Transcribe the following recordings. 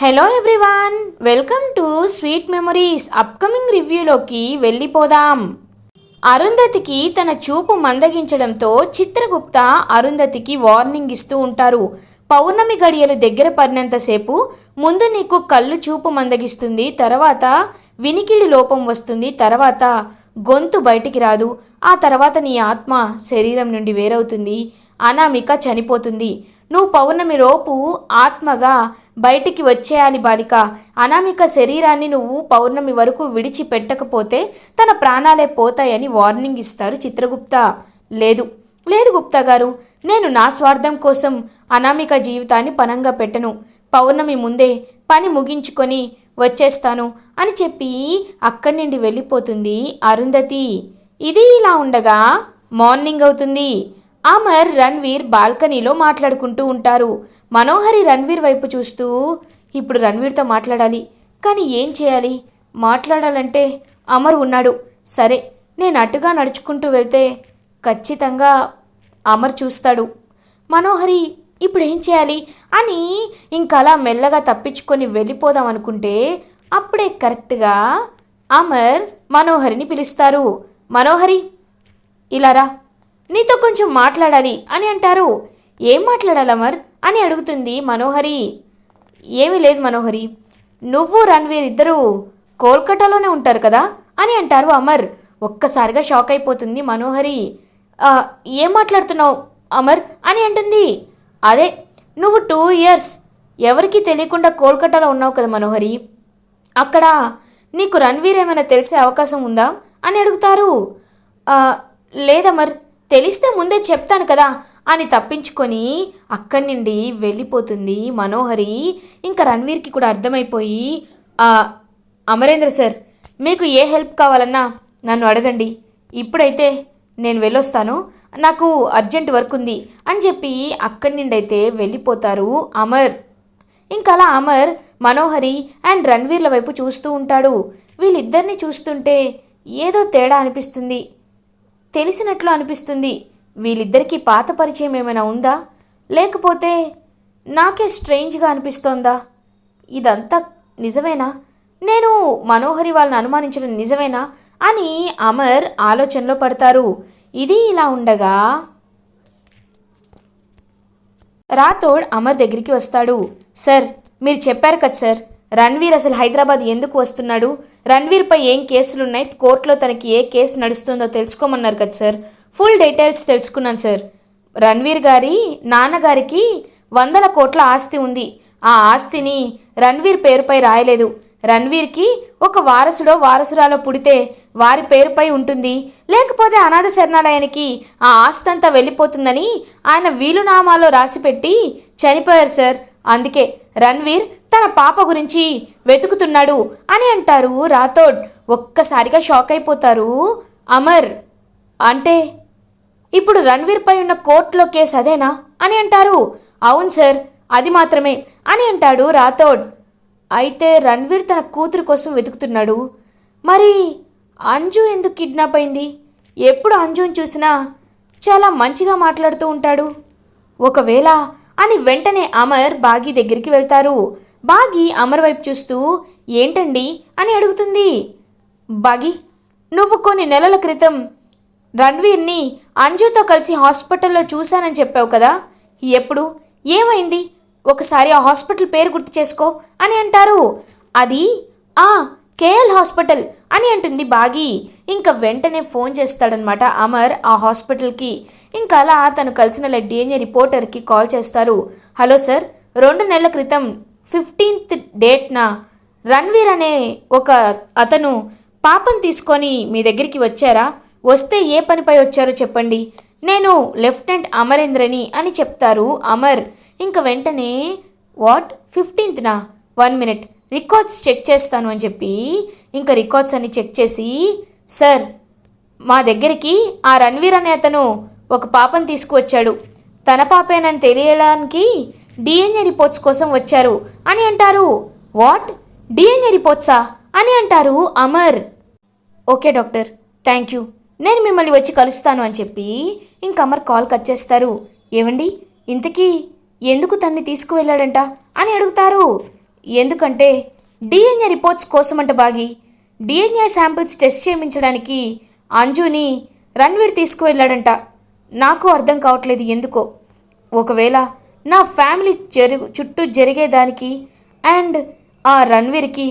Hello everyone welcome to sweet memories upcoming రివ్యూలోకి వెళ్ళిపోదాం. అరుంధతికి తన చూపు మందగించడంతో చిత్రగుప్త అరుంధతికి వార్నింగ్ ఇస్తూ ఉంటారు. పౌర్ణమి గడియలు దగ్గర పడినంతసేపు ముందు నీకు కళ్ళు చూపు మందగిస్తుంది తర్వాత వినికిడి లోపం వస్తుంది తర్వాత గొంతు బయటికి రాదు ఆ తర్వాత నీ ఆత్మ శరీరం నుండి వేరవుతుంది అనామిక చనిపోతుంది. నువ్వు పౌర్ణమి లోపు ఆత్మగా బయటికి వచ్చేయాలి బాలిక. అనామిక శరీరాన్ని నువ్వు పౌర్ణమి వరకు విడిచిపెట్టకపోతే తన ప్రాణాలే పోతాయని వార్నింగ్ ఇస్తారు చిత్రగుప్త. లేదు లేదు గుప్తా గారు నేను నా స్వార్థం కోసం అనామిక జీవితాన్ని పనంగా పెట్టను. పౌర్ణమి ముందే పని ముగించుకొని వచ్చేస్తాను అని చెప్పి అక్కడి నుండి వెళ్ళిపోతుంది అరుంధతి. ఇది ఇలా ఉండగా మార్నింగ్ అవుతుంది. అమర్ రణ్వీర్ బాల్కనీలో మాట్లాడుకుంటూ ఉంటారు. మనోహరి రణ్వీర్ వైపు చూస్తూ ఇప్పుడు రణ్వీర్తో మాట్లాడాలి. కానీ ఏం చేయాలి? మాట్లాడాలంటే అమర్ ఉన్నాడు. సరే నేను అటుగా నడుచుకుంటూ వెళ్తే ఖచ్చితంగా అమర్ చూస్తాడు. మనోహరి ఇప్పుడు ఏం చేయాలి? అని ఇంకలా మెల్లగా తప్పించుకొని వెళ్ళిపోదాం అనుకుంటే అప్పుడే కరెక్ట్గా అమర్ మనోహరిని పిలుస్తారు. మనోహరి ఇలా రా. నీతో కొంచెం మాట్లాడాలి అని అంటారు. ఏం మాట్లాడాలి అమర్ అని అడుగుతుంది మనోహరి. ఏమీ లేదు మనోహరి. నువ్వు రణ్వీర్ ఇద్దరూ కోల్కతాలోనే ఉంటారు కదా? అని అంటారు అమర్. ఒక్కసారిగా షాక్ అయిపోతుంది మనోహరి. ఏం మాట్లాడుతున్నావు అమర్? అని అంటుంది. అదే నువ్వు టూ ఇయర్స్ ఎవరికీ తెలియకుండా కోల్కతాలో ఉన్నావు కదా మనోహరి? అక్కడ నీకు రణ్వీర్ ఏమైనా తెలిసే అవకాశం ఉందా? అని అడుగుతారు. లేదమర్ తెలిస్తే ముందే చెప్తాను కదా అని తప్పించుకొని అక్కడి నుండి వెళ్ళిపోతుంది మనోహరి. ఇంకా రణ్వీర్కి కూడా అర్థమైపోయి అమరేంద్ర సార్ మీకు ఏ హెల్ప్ కావాలన్నా నన్ను అడగండి. ఇప్పుడైతే నేను వెళ్ళొస్తాను. నాకు అర్జెంట్ వర్క్ ఉంది అని చెప్పి అక్కడి నుండి అయితే వెళ్ళిపోతారు అమర్. ఇంకలా అమర్ మనోహరి అండ్ రణ్వీర్ల వైపు చూస్తూ ఉంటాడు. వీళ్ళిద్దరిని చూస్తుంటే ఏదో తేడా అనిపిస్తుంది. తెలిసినట్లు అనిపిస్తుంది. వీళ్ళిద్దరికీ పాత పరిచయం ఏమైనా ఉందా? లేకపోతే నాకే స్ట్రేంజ్గా అనిపిస్తోందా? ఇదంతా నిజమేనా? నేను మనోహరి వాళ్ళని అనుమానించడం నిజమేనా? అని అమర్ ఆలోచనలో పడతారు. ఇది ఇలా ఉండగా రాథోడ్ అమర్ దగ్గరికి వస్తాడు. సార్ మీరు చెప్పారు కదా సార్ రణ్వీర్ అసలు హైదరాబాద్ ఎందుకు వస్తున్నాడు? రణ్వీర్పై ఏం కేసులున్నాయి? కోర్టులో తనకి ఏ కేసు నడుస్తుందో తెలుసుకోమన్నారు కదా సార్. ఫుల్ డీటెయిల్స్ తెలుసుకున్నాను సార్. రణ్వీర్ గారి నాన్నగారికి వందల కోట్ల ఆస్తి ఉంది. ఆ ఆస్తిని రణ్వీర్ పేరుపై రాయలేదు. రణ్వీర్కి ఒక వారసుడో వారసురాలో పుడితే వారి పేరుపై ఉంటుంది. లేకపోతే అనాథ శరణాలయానికి ఆ ఆస్తంతా వెళ్ళిపోతుందని ఆయన వీలునామాలో రాసిపెట్టి చనిపోయారు సార్. అందుకే రణ్వీర్ తన పాప గురించి వెతుకుతున్నాడు అని అంటారు రాథోడ్. ఒక్కసారిగా షాక్ అయిపోతారు అమర్. అంటే ఇప్పుడు రణ్వీర్పై ఉన్న కోర్టులో కేసు అదేనా అని అంటారు. అవును సార్ అది మాత్రమే అని అంటాడు రాథోడ్. అయితే రణ్వీర్ తన కూతురు కోసం వెతుకుతున్నాడు. మరి అంజు ఎందుకు కిడ్నాప్ అయింది? ఎప్పుడు అంజుని చూసినా చాలా మంచిగా మాట్లాడుతూ ఉంటాడు. ఒకవేళ అని వెంటనే అమర్ బాగి దగ్గరికి వెళ్తారు. బాగి అమర్ వైపు చూస్తూ ఏంటండి? అని అడుగుతుంది. బాగి నువ్వు కొన్ని నెలల క్రితం రణ్వీర్ని అంజుతో కలిసి హాస్పిటల్లో చూశానని చెప్పావు కదా. ఎప్పుడు? ఏమైంది? ఒకసారి ఆ హాస్పిటల్ పేరు గుర్తు చేసుకో అని అంటారు. అది ఆ కేఎల్ హాస్పిటల్ అని అంటుంది బాగి. ఇంకా వెంటనే ఫోన్ చేస్తాడనమాట అమర్ ఆ హాస్పిటల్కి. ఇంకా అలా తను కలిసిన డిఎన్ఏ రిపోర్టర్కి కాల్ చేస్తారు. హలో సార్ రెండు నెలల క్రితం ఫిఫ్టీన్త్ డేట్న రణ్వీర్ అనే ఒక అతను పాపం తీసుకొని మీ దగ్గరికి వచ్చారా? వస్తే ఏ పనిపై వచ్చారో చెప్పండి. నేను లెఫ్టినెంట్ అమరేంద్రని అని చెప్తారు అమర్. ఇంక వెంటనే వాట్? ఫిఫ్టీన్త్నా? వన్ మినిట్ రికార్డ్స్ చెక్ చేస్తాను అని చెప్పి ఇంకా రికార్డ్స్ అన్ని చెక్ చేసి సార్ మా దగ్గరికి ఆ రణ్వీర్ అనే అతను ఒక పాపను తీసుకువచ్చాడు. తన పాపేనని తెలియడానికి డిఎన్ఏ రిపోర్ట్స్ కోసం వచ్చారు. అని అంటారు. వాట్? డిఎన్ఏ రిపోర్ట్సా? అని అంటారు Amar. Okay doctor. Thank you. నేను మిమ్మల్ని వచ్చి కలుస్తాను అని చెప్పి ఇంక అమర్ కాల్ కట్ చేస్తారు. ఏమండి ఇంతకీ ఎందుకు తన్ని తీసుకువెళ్ళాడంట? అని అడుగుతారు. ఎందుకంటే డిఎన్ఏ రిపోర్ట్స్ కోసమంట బాగి. డిఎన్ఏ శాంపిల్స్ టెస్ట్ చేయించడానికి అంజుని రణ్వీర్ తీసుకువెళ్ళాడంట. నాకు అర్థం కావట్లేదు ఎందుకో. ఒకవేళ నా ఫ్యామిలీ జరుగు చుట్టూ జరిగేదానికి అండ్ ఆ రణ్వీర్కి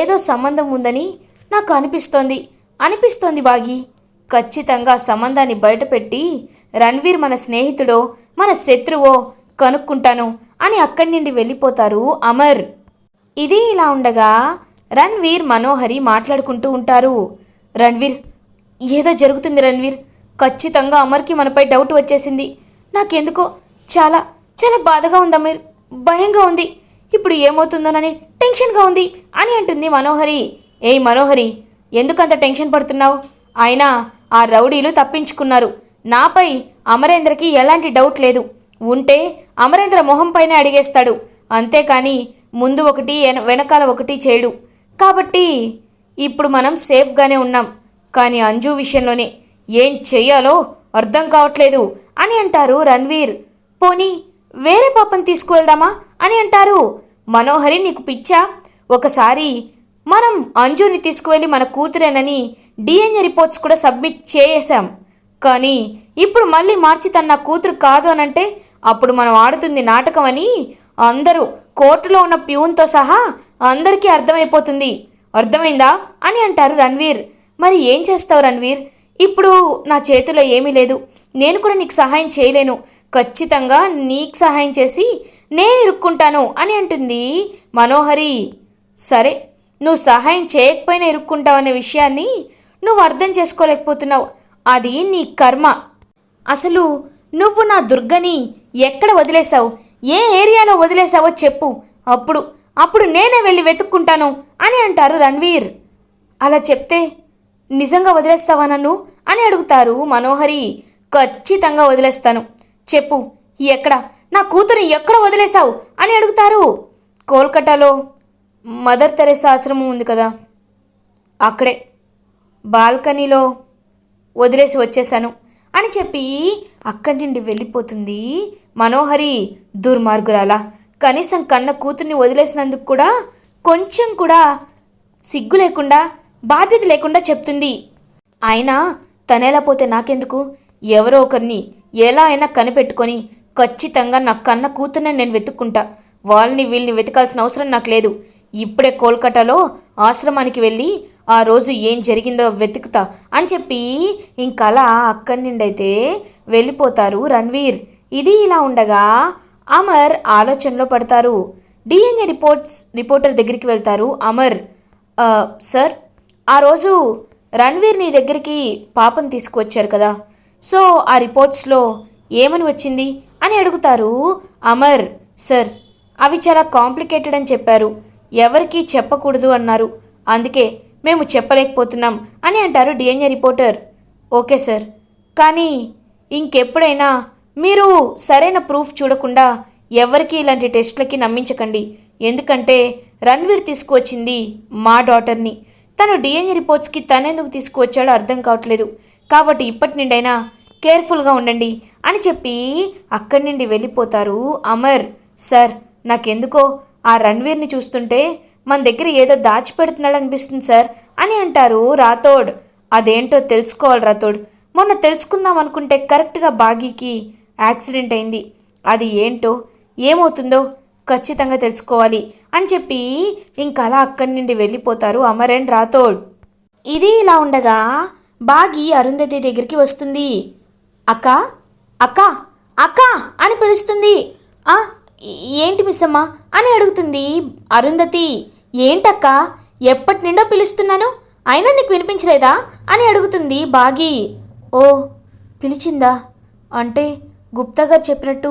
ఏదో సంబంధం ఉందని నాకు అనిపిస్తోంది. అనిపిస్తోంది బాగి. ఖచ్చితంగా సంబంధాన్ని బయటపెట్టి రణ్వీర్ మన స్నేహితుడో మన శత్రువో కనుక్కుంటాను అని అక్కడి నుండి వెళ్ళిపోతారు అమర్. ఇది ఇలా ఉండగా రణ్వీర్ మనోహరి మాట్లాడుకుంటూ ఉంటారు. రణ్వీర్ ఏదో జరుగుతుంది రణ్వీర్. ఖచ్చితంగా అమర్కి మనపై డౌట్ వచ్చేసింది. నాకెందుకో చాలా చాలా బాధగా ఉంది అమీర్. భయంగా ఉంది. ఇప్పుడు ఏమవుతుందోనని టెన్షన్గా ఉంది అని అంటుంది మనోహరి. ఏయ్ మనోహరి ఎందుకంత టెన్షన్ పడుతున్నావు? అయినా ఆ రౌడీలు తప్పించుకున్నారు. నాపై అమరేంద్రకి ఎలాంటి డౌట్ లేదు. ఉంటే అమరేంద్ర మొహంపైనే అడిగేస్తాడు. అంతేకాని ముందు ఒకటి వెనకాల ఒకటి చేయడు. కాబట్టి ఇప్పుడు మనం సేఫ్గానే ఉన్నాం. కానీ అంజు విషయంలోనే ఏం చెయ్యాలో అర్థం కావట్లేదు అని అంటారు రణ్వీర్. పోనీ వేరే పాపని తీసుకువెళ్దామా అని అంటారు. మనోహరి నీకు పిచ్చా? ఒకసారి మనం అంజుని తీసుకువెళ్ళి మన కూతురేనని డిఎన్ఏ రిపోర్ట్స్ కూడా సబ్మిట్ చేసాం కానీ ఇప్పుడు మళ్ళీ మార్చి తన నా కూతురు కాదు అనంటే అప్పుడు మనం ఆడుతుంది నాటకం అని అందరూ కోర్టులో ఉన్న ప్యూన్తో సహా అందరికీ అర్థమైపోతుంది. అర్థమైందా అని అంటారు రణ్వీర్. మరి ఏం చేస్తావు రణ్వీర్? ఇప్పుడు నా చేతిలో ఏమీ లేదు. నేను కూడా నీకు సహాయం చేయలేను. ఖచ్చితంగా నీకు సహాయం చేసి నేను ఇరుక్కుంటాను అని అంటుంది మనోహరి. సరే నువ్వు సహాయం చేయకపోయినా ఇరుక్కుంటావు అనే విషయాన్ని నువ్వు అర్థం చేసుకోలేకపోతున్నావు. అది నీ కర్మ. అసలు నువ్వు నా దుర్గని ఎక్కడ వదిలేశావు? ఏ ఏరియాలో వదిలేశావో చెప్పు. అప్పుడు అప్పుడు నేనే వెళ్ళి వెతుక్కుంటాను అని అంటారు రణ్వీర్. అలా చెప్తే నిజంగా వదిలేస్తావా నన్ను? అని అడుగుతారు మనోహరి. ఖచ్చితంగా వదిలేస్తాను. చెప్పు ఎక్కడ? నా కూతురు ఎక్కడ వదిలేశావు? అని అడుగుతారు. కోల్కతాలో మదర్ తెరెసా ఆశ్రమం ఉంది కదా అక్కడే. బాల్కనీలో వదిలేసి వచ్చేశాను అని చెప్పి అక్కడి నుండి వెళ్ళిపోతుంది మనోహరి దుర్మార్గురాలా. కనీసం కన్న కూతుర్ని వదిలేసినందుకు కూడా కొంచెం కూడా సిగ్గు లేకుండా బాధ్యత లేకుండా చెప్తుంది. అయినా తనేలా పోతే నాకెందుకు? ఎవరో ఒకరిని ఎలా అయినా కనిపెట్టుకొని ఖచ్చితంగా నా కన్న కూతుర్నే నేను వెతుక్కుంటా. వాళ్ళని వీళ్ళని వెతకాల్సిన అవసరం నాకు లేదు. ఇప్పుడే కోల్కతాలో ఆశ్రమానికి వెళ్ళి ఆ రోజు ఏం జరిగిందో వెతుకుతా అని చెప్పి ఇంకలా అక్కడి నుండి అయితే వెళ్ళిపోతారు రణ్వీర్. ఇది ఇలా ఉండగా అమర్ ఆలోచనలో పడతారు. డిఎన్ఏ రిపోర్ట్స్ రిపోర్టర్ దగ్గరికి వెళ్తారు అమర్. సార్ ఆ రోజు రణ్వీర్ నీ దగ్గరికి పాపను తీసుకువచ్చారు కదా. సో ఆ రిపోర్ట్స్లో ఏమని వచ్చింది అని అడుగుతారు. అమర్ సార్ అవి చాలా కాంప్లికేటెడ్ అని చెప్పారు. ఎవరికీ చెప్పకూడదు అన్నారు. అందుకే మేము చెప్పలేకపోతున్నాం అని అంటారు డిఎన్ఏ రిపోర్టర్. ఓకే సార్ కానీ ఇంకెప్పుడైనా మీరు సరైన ప్రూఫ్ చూడకుండా ఎవరికీ ఇలాంటి టెస్ట్లకి నమ్మించకండి. ఎందుకంటే రణ్వీర్ తీసుకువచ్చింది మా డాటర్ని. తను డిఎన్ఏ రిపోర్ట్స్కి తనెందుకు తీసుకువచ్చాడో అర్థం కావట్లేదు. కాబట్టి ఇప్పటి నుండైనా కేర్ఫుల్గా ఉండండి అని చెప్పి అక్కడి నుండి వెళ్ళిపోతారు అమర్. సార్ నాకెందుకో ఆ రణ్వీర్ని చూస్తుంటే మన దగ్గర ఏదో దాచిపెడుతున్నాడు అనిపిస్తుంది సార్ అని అంటారు రాథోడ్. అదేంటో తెలుసుకోవాలి రాథోడ్. మొన్న తెలుసుకుందాం అనుకుంటే కరెక్ట్గా బాగీకి యాక్సిడెంట్ అయింది. అది ఏంటో ఏమవుతుందో ఖచ్చితంగా తెలుసుకోవాలి అని చెప్పి ఇంకా అలా అక్కడి నుండి వెళ్ళిపోతారు అమర్ అండ్ రాథోడ్. ఇది ఇలా ఉండగా బాగి అరుంధతి దగ్గరికి వస్తుంది. అక్క అక్క అక్క అని పిలుస్తుంది. ఆ ఏంటి మిస్సమ్మ అని అడుగుతుంది అరుంధతి. ఏంటక్క ఎప్పటి నుండో పిలుస్తున్నాను? అయినా నీకు వినిపించలేదా అని అడుగుతుంది బాగి. ఓ పిలిచిందా? అంటే గుప్తా గారు చెప్పినట్టు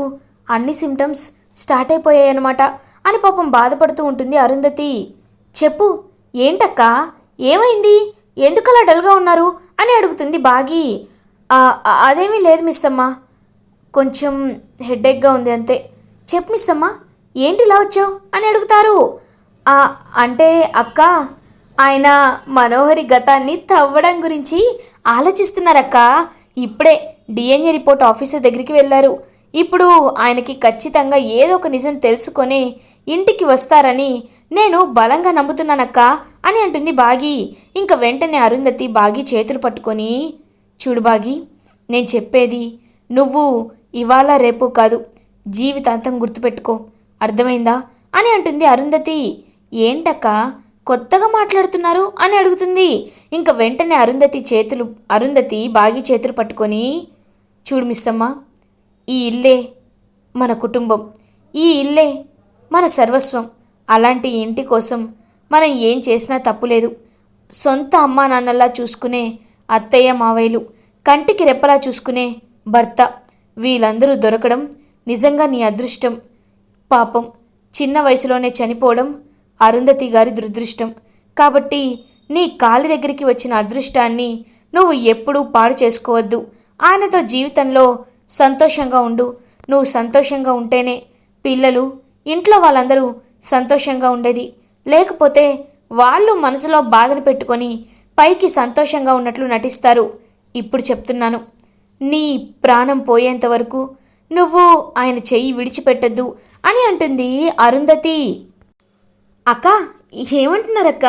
అన్ని సిమ్టమ్స్ స్టార్ట్ అయిపోయాయన్నమాట అని పాపం బాధపడుతూ ఉంటుంది అరుంధతి. చెప్పు ఏంటక్కా? ఏమైంది? ఎందుకలా డల్గా ఉన్నారు? అని అడుగుతుంది బాగి. అదేమీ లేదు మిస్ అమ్మ కొంచెం హెడేక్గా ఉంది అంతే. చెప్పు మిస్ అమ్మ ఏంటి ఇలా వచ్చావు? అని అడుగుతారు. అంటే అక్క ఆయన మనోహరి గతాన్ని తవ్వడం గురించి ఆలోచిస్తున్నారక్క. ఇప్పుడే డిఎన్ఏ రిపోర్ట్ ఆఫీసర్ దగ్గరికి వెళ్ళారు. ఇప్పుడు ఆయనకి ఖచ్చితంగా ఏదో ఒక నిజం తెలుసుకొని ఇంటికి వస్తారని నేను బలంగా నమ్ముతున్నానక్క అని అంటుంది బాగి. ఇంక వెంటనే అరుంధతి బాగి చేతులు పట్టుకొని చూడు బాగి నేను చెప్పేది నువ్వు ఇవాళ రేపు కాదు జీవితాంతం గుర్తుపెట్టుకో అర్థమైందా? అని అంటుంది అరుంధతి. ఏంటక్క కొత్తగా మాట్లాడుతున్నారు అని అడుగుతుంది. ఇంక వెంటనే అరుంధతి చేతులు అరుంధతి బాగి చేతులు పట్టుకొని చూడు మిస్సమ్మ ఈ ఇల్లే మన కుటుంబం ఈ ఇల్లే మన సర్వస్వం. అలాంటి ఇంటి కోసం మనం ఏం చేసినా తప్పులేదు సొంత అమ్మా నాన్నలా చూసుకునే అత్తయ్య మావయ్యలు కంటికి రెప్పలా చూసుకునే భర్త. వీళ్ళందరూ దొరకడం నిజంగా నీ అదృష్టం. పాపం చిన్న వయసులోనే చనిపోవడం అరుంధతి గారి దురదృష్టం. కాబట్టి నీ కాలి దగ్గరికి వచ్చిన అదృష్టాన్ని నువ్వు ఎప్పుడూ పాడు చేసుకోవద్దు. ఆయనతో జీవితంలో సంతోషంగా ఉండు. నువ్వు సంతోషంగా ఉంటేనే పిల్లలు ఇంట్లో వాళ్ళందరూ సంతోషంగా ఉండేది. లేకపోతే వాళ్ళు మనసులో బాధను పెట్టుకొని పైకి సంతోషంగా ఉన్నట్లు నటిస్తారు. ఇప్పుడు చెప్తున్నాను. నీ ప్రాణం పోయేంత వరకు నువ్వు ఆయన చెయ్యి విడిచిపెట్టద్దు అని అంటుంది అరుంధతి. అక్క ఏమంటున్నారక్క?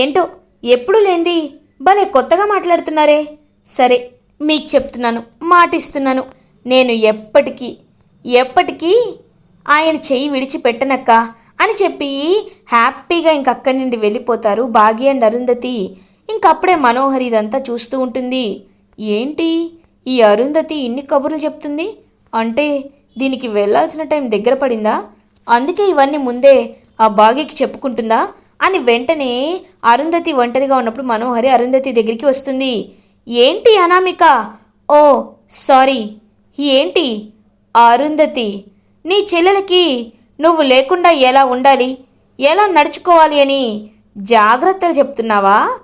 ఏంటో ఎప్పుడు లేంది? భలే కొత్తగా మాట్లాడుతున్నారే. సరే మీకు చెప్తున్నాను మాటిస్తున్నాను. నేను ఎప్పటికీ ఎప్పటికీ ఆయన చెయ్యి విడిచిపెట్టనక్క అని చెప్పి హ్యాపీగా ఇంకక్కడి నుండి వెళ్ళిపోతారు భాగ్య అండ్ అరుంధతి. ఇంకప్పుడే మనోహరి ఇదంతా చూస్తూ ఉంటుంది. ఏంటి? ఈ అరుంధతి ఇన్ని కబుర్లు చెప్తుంది? అంటే దీనికి వెళ్ళాల్సిన టైం దగ్గర పడిందా? అందుకే ఇవన్నీ ముందే ఆ బాగికి చెప్పుకుంటుందా? అని వెంటనే అరుంధతి ఒంటరిగా ఉన్నప్పుడు మనోహరి అరుంధతి దగ్గరికి వస్తుంది. ఏంటి అనామిక? ఓ సారీ. ఏంటి? అరుంధతి నీ చెల్లెలకి నువ్వు లేకుండా ఎలా ఉండాలి? ఎలా నడుచుకోవాలి అని జాగ్రత్తలు చెప్తున్నావా?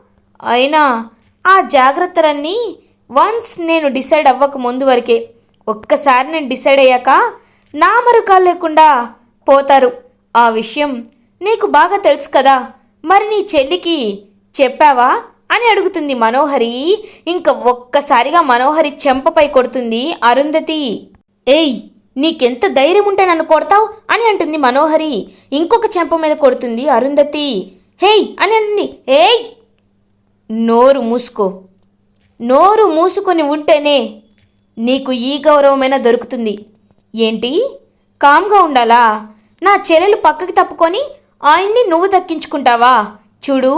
అయినా ఆ జాగ్రత్తలన్నీ వన్స్ నేను డిసైడ్ అవ్వక ముందు వరకే. ఒక్కసారి నేను డిసైడ్ అయ్యాక నా మరుకాలు లేకుండా పోతారు. ఆ విషయం నీకు బాగా తెలుసు కదా. మరి నీ చెల్లికి చెప్పావా? అని అడుగుతుంది మనోహరి. ఇంక ఒక్కసారిగా మనోహరి చెంపపై కొడుతుంది అరుంధతి. ఏయ్ నీకెంత ధైర్యం ఉంటే నన్ను కొడతావు? అని అంటుంది మనోహరి. ఇంకొక చెంప మీద కొడుతుంది అరుంధతి. హేయ్ అని అంటుంది. ఏయ్! నోరు మూసుకో. నోరు మూసుకొని ఉంటేనే నీకు ఈ గౌరవమైనా దొరుకుతుంది. ఏంటి? కామ్గా ఉండాలా? నా చెల్లెలు పక్కకి తప్పుకొని ఆయన్ని నువ్వు దక్కించుకుంటావా? చూడు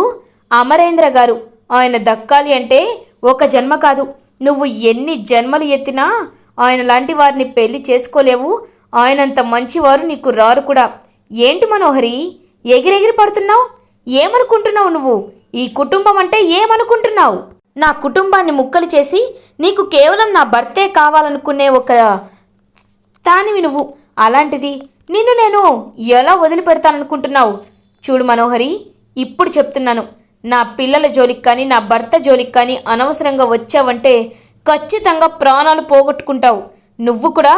అమరేంద్ర గారు ఆయన దక్కాలి అంటే ఒక జన్మ కాదు. నువ్వు ఎన్ని జన్మలు ఎత్తినా ఆయన లాంటి వారిని పెళ్ళి చేసుకోలేవు. ఆయనంత మంచివారు నీకు రారు కూడా. ఏంటి మనోహరి? ఎగిరెగిరి పడుతున్నావు? ఏమనుకుంటున్నావు నువ్వు? ఈ కుటుంబం అంటే ఏమనుకుంటున్నావు? నా కుటుంబాన్ని ముక్కలు చేసి నీకు కేవలం నా భర్తే కావాలనుకునే ఒక తానివి నువ్వు. అలాంటిది నిన్ను నేను ఎలా వదిలిపెడతాననుకుంటున్నావు? చూడు మనోహరి ఇప్పుడు చెప్తున్నాను. నా పిల్లల జోలికి కానీ నా భర్త జోలికి కానీ అనవసరంగా వచ్చావంటే ఖచ్చితంగా ప్రాణాలు పోగొట్టుకుంటావు. నువ్వు కూడా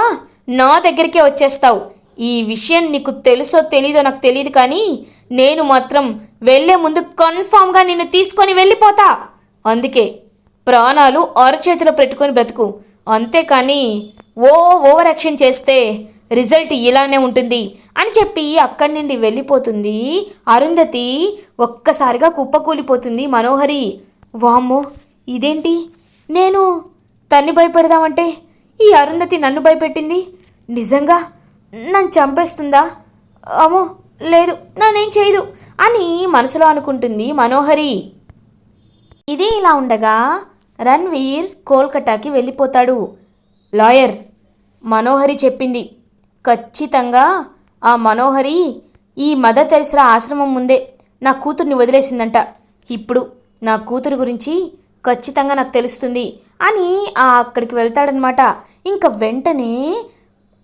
నా దగ్గరికే వచ్చేస్తావు. ఈ విషయం నీకు తెలుసో తెలీదో నాకు తెలియదు కానీ నేను మాత్రం వెళ్ళే ముందు కన్ఫామ్గా నిన్ను తీసుకొని వెళ్ళిపోతా. అందుకే ప్రాణాలు అరచేతిలో పెట్టుకొని బ్రతుకు. అంతేకాని ఓ ఓవర్ యాక్షన్ చేస్తే రిజల్ట్ ఇలానే ఉంటుంది అని చెప్పి అక్కడి నుండి వెళ్ళిపోతుంది. అరుంధతి ఒక్కసారిగా కుప్పకూలిపోతుంది. మనోహరి వామ్మో ఇదేంటి? నేను తన్ని భయపెడదామంటే ఈ అరుంధతి నన్ను భయపెట్టింది? నిజంగా నన్ను చంపేస్తుందా? అమ్మో లేదు నన్నేం చేయదు అని మనసులో అనుకుంటుంది మనోహరి. ఇది ఇలా ఉండగా రణ్వీర్ కోల్కటాకి వెళ్ళిపోతాడు. లాయర్ మనోహరి చెప్పింది. ఖచ్చితంగా ఆ మనోహరి ఈ మదర్ తెరిసరా ఆశ్రమం ముందే నా కూతుర్ని వదిలేసిందంట. ఇప్పుడు నా కూతురు గురించి ఖచ్చితంగా నాకు తెలుస్తుంది అని ఆ అక్కడికి వెళ్తాడనమాట ఇంకా వెంటనే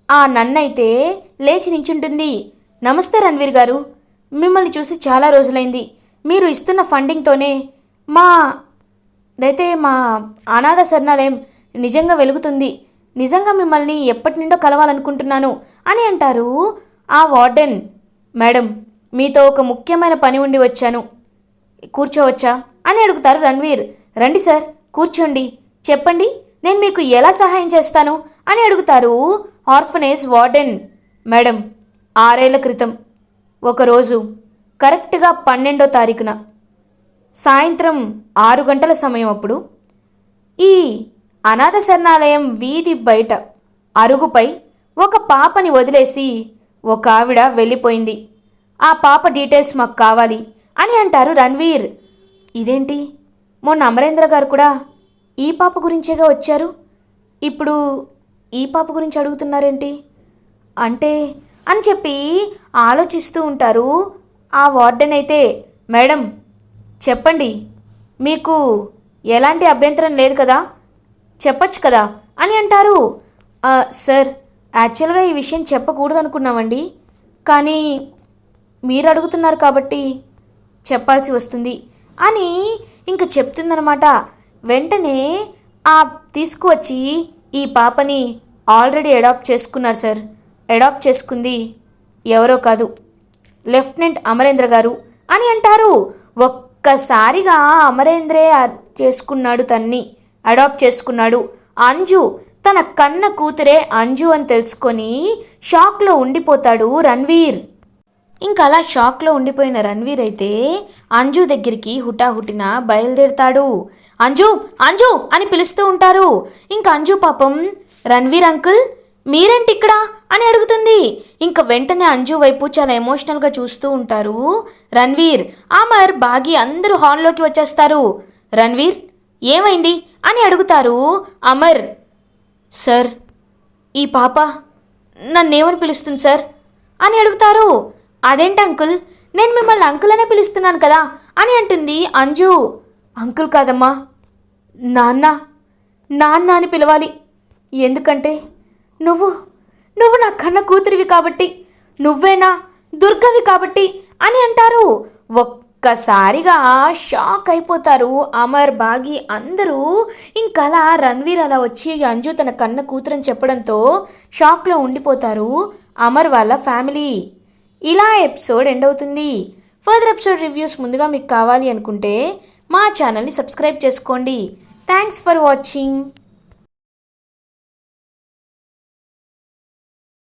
ఆ నన్నైతే లేచి నించుంటుంది. నమస్తే రణ్వీర్ గారు మిమ్మల్ని చూసి చాలా రోజులైంది. మీరు ఇస్తున్న ఫండింగ్తోనే మా అయితే మా అనాథ శరణాలయం నిజంగా వెలుగుతుంది. నిజంగా మిమ్మల్ని ఎప్పటి నుండో కలవాలనుకుంటున్నాను అని అంటారు ఆ వార్డెన్. మేడం మీతో ఒక ముఖ్యమైన పని ఉండి వచ్చాను. కూర్చోవచ్చా? అని అడుగుతారు రణ్వీర్. రండి సార్ కూర్చోండి. చెప్పండి నేను మీకు ఎలా సహాయం చేస్తాను? అని అడుగుతారు ఆర్ఫనేజ్ వార్డెన్. మేడం ఆరేళ్ళ క్రితం ఒకరోజు కరెక్ట్గా పన్నెండో తారీఖున సాయంత్రం ఆరు గంటల సమయం అప్పుడు ఈ అనాథ శరణాలయం వీధి బయట అరుగుపై ఒక పాపని వదిలేసి ఒక ఆవిడ వెళ్ళిపోయింది. ఆ పాప డీటెయిల్స్ మాకు కావాలి అని అంటారు రణ్వీర్. ఇదేంటి? మొన్న అమరేంద్ర గారు కూడా ఈ పాప గురించేగా వచ్చారు? ఇప్పుడు ఈ పాప గురించి అడుగుతున్నారేంటి? అంటే అని చెప్పి ఆలోచిస్తూ ఉంటారు ఆ వార్డెన్ అయితే. మేడం చెప్పండి. మీకు ఎలాంటి అభ్యంతరం లేదు కదా? చెప్పచ్చు కదా? అని అంటారు. సార్ యాక్చువల్గా ఈ విషయం చెప్పకూడదు అనుకున్నామండి కానీ మీరు అడుగుతున్నారు కాబట్టి చెప్పాల్సి వస్తుంది అని ఇంక చెప్తుందనమాట. వెంటనే ఆ తీసుకువచ్చి ఈ పాపని ఆల్రెడీ అడాప్ట్ చేసుకున్నారు సార్. అడాప్ట్ చేసుకుంది ఎవరో కాదు లెఫ్టినెంట్ అమరేంద్ర గారు అని అంటారు. ఒక్కసారిగా అమరేంద్రే చేసుకున్నాడు తన్ని. అడాప్ట్ చేసుకున్నాడు. అంజు తన కన్న కూతురే అంజు అని తెలుసుకొని షాక్లో ఉండిపోతాడు రణ్వీర్. ఇంకా అలా షాక్లో ఉండిపోయిన రణ్వీర్ అయితే అంజు దగ్గరికి హుటాహుటిన బయలుదేరుతాడు. అంజు అంజు అని పిలుస్తూ ఉంటారు. ఇంకా అంజు పాపం రణ్వీర్ అంకుల్ మీరేంటి ఇక్కడ? అని అడుగుతుంది. ఇంకా వెంటనే అంజు వైపు చాలా ఎమోషనల్గా చూస్తూ ఉంటారు రణ్వీర్. అమర్ బాగి అందరూ హాల్లోకి వచ్చేస్తారు. రణ్వీర్ ఏమైంది? అని అడుగుతారు. అమర్ సార్ ఈ పాప నన్నేమని పిలుస్తుంది సార్? అని అడుగుతారు. అదేంటి అంకుల్? నేను మిమ్మల్ని అంకుల్ అనే పిలుస్తున్నాను కదా అని అంటుంది అంజు. అంకుల్ కాదమ్మా నాన్న నాన్న అని పిలవాలి. ఎందుకంటే నువ్వు నువ్వు నా కన్న కూతురివి కాబట్టి నువ్వేనా దుర్గవి కాబట్టి అని అంటారు. ఒక్కసారిగా షాక్ అయిపోతారు. అమర్ బాగి అందరూ ఇంకలా రణ్వీర్ అలా వచ్చి అంజు తన కన్న కూతురని చెప్పడంతో షాక్లో ఉండిపోతారు. అమర్ వాళ్ళ ఫ్యామిలీ. ఇలా ఎపిసోడ్ ఎండ్ అవుతుంది. ఫర్దర్ ఎపిసోడ్ రివ్యూస్ ముందుగా మీకు కావాలి అనుకుంటే మా ఛానల్ని సబ్స్క్రైబ్ చేసుకోండి. Thanks for watching.